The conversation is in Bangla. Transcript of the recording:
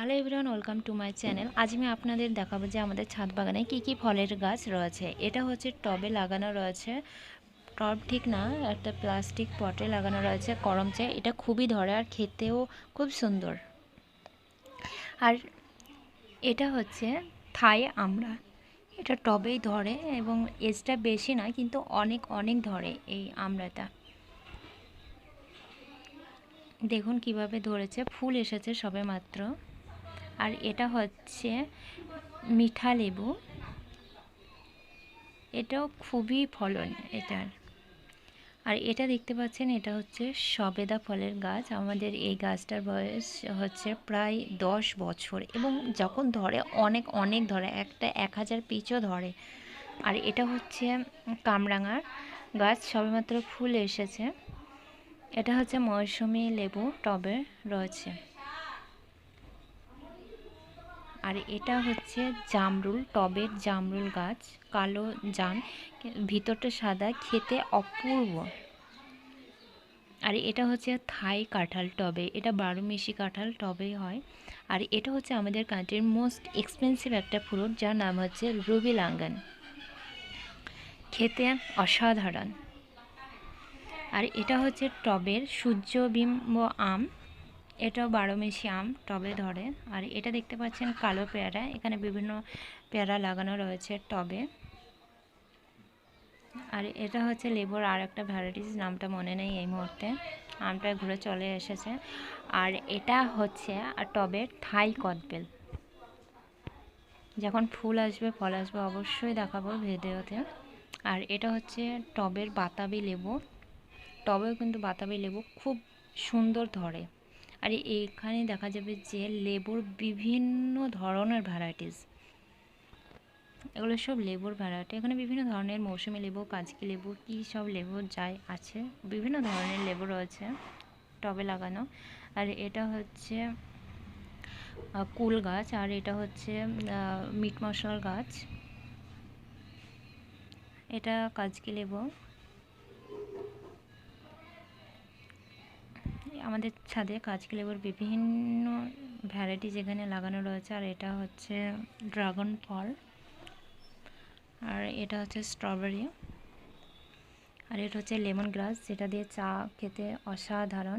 Hello everyone welcome to my channel আজ আমি আপনাদের দেখাবো যে আমাদের ছাদ বাগানে কি কি ফলের গাছ রয়েছে। এটা হচ্ছে টবে লাগানো রয়েছে। টব ঠিক না, একটা প্লাস্টিক পটে লাগানো রয়েছে করমচে এটা খুবই ধরে আর খেতেও খুব সুন্দর। আর এটা হচ্ছে থাই আমরা। এটা টবেই ধরে এবং এজটা বেশি না কিন্তু অনেক অনেক ধরে এই আমড়াটা দেখুন কীভাবে ধরেছে, ফুল এসেছে সবে মাত্র। আর এটা হচ্ছে মিঠা লেবু। এটাও খুবই ফলন এটার। আর এটা দেখতে পাচ্ছেন, এটা হচ্ছে সবেদা ফলের গাছ। আমাদের এই গাছটার বয়স হচ্ছে প্রায় দশ বছর এবং যখন ধরে অনেক অনেক ধরে, একটা এক হাজার পিচও ধরে। আর এটা হচ্ছে কামরাঙার গাছ, সবেমাত্র ফুল এসেছে। এটা হচ্ছে মৌসুমি লেবু টবে রয়েছে। আর এটা হচ্ছে জামরুল, টবের জামরুল গাছ, কালো জাম, ভিতরটা সাদা, খেতে অপূর্ব। আর এটা হচ্ছে থাই কাঁঠাল টবে, এটা বারো মিশি কাঁঠাল টবে হয়। আর এটা হচ্ছে আমাদের কান্ট্রির মোস্ট এক্সপেন্সিভ একটা ফ্রুট যার নাম হচ্ছে রুবি লাঙ্গান খেতে অসাধারণ। আর এটা হচ্ছে টবের সূর্যবিম্ব আম এটাও বারো মিশি আম টবে ধরে। আর এটা দেখতে পাচ্ছেন কালো পেয়ারা, এখানে বিভিন্ন পেয়ারা লাগানো রয়েছে টবে। আর এটা হচ্ছে লেবুর আর একটা ভ্যারাইটিস নামটা মনে নেই এই মুহূর্তে। আমটা ঘুরে চলে এসেছে। আর এটা হচ্ছে আর টবের থাই কদবেল। যখন ফুল আসবে, ফল আসবে, অবশ্যই দেখাবো ভিডিওতে। আর এটা হচ্ছে টবের বাতাবি লেবু। টবেও কিন্তু বাতাবি লেবু খুব সুন্দর ধরে। আর এইখানে দেখা যাবে যে লেবুর বিভিন্ন ধরনের ভ্যারাইটিস এগুলো সব লেবুর ভ্যারাইটি এখানে বিভিন্ন ধরনের মৌসুমি লেবু, কাজকি লেবু, কী সব লেবু যাই আছে। বিভিন্ন ধরনের লেবু রয়েছে টবে লাগানো। আর এটা হচ্ছে কুল গাছ আর এটা হচ্ছে মিট মশলার গাছ। এটা কাজকি লেবু। আমাদের ছাদে কাজকি লেবুর বিভিন্ন ভ্যারাইটি যেখানে লাগানো রয়েছে, আর এটা হচ্ছে ড্রাগন ফল, আর এটা হচ্ছে স্ট্রবেরি, আর এটা হচ্ছে লেমন গ্রাস, যেটা দিয়ে চা খেতে অসাধারণ।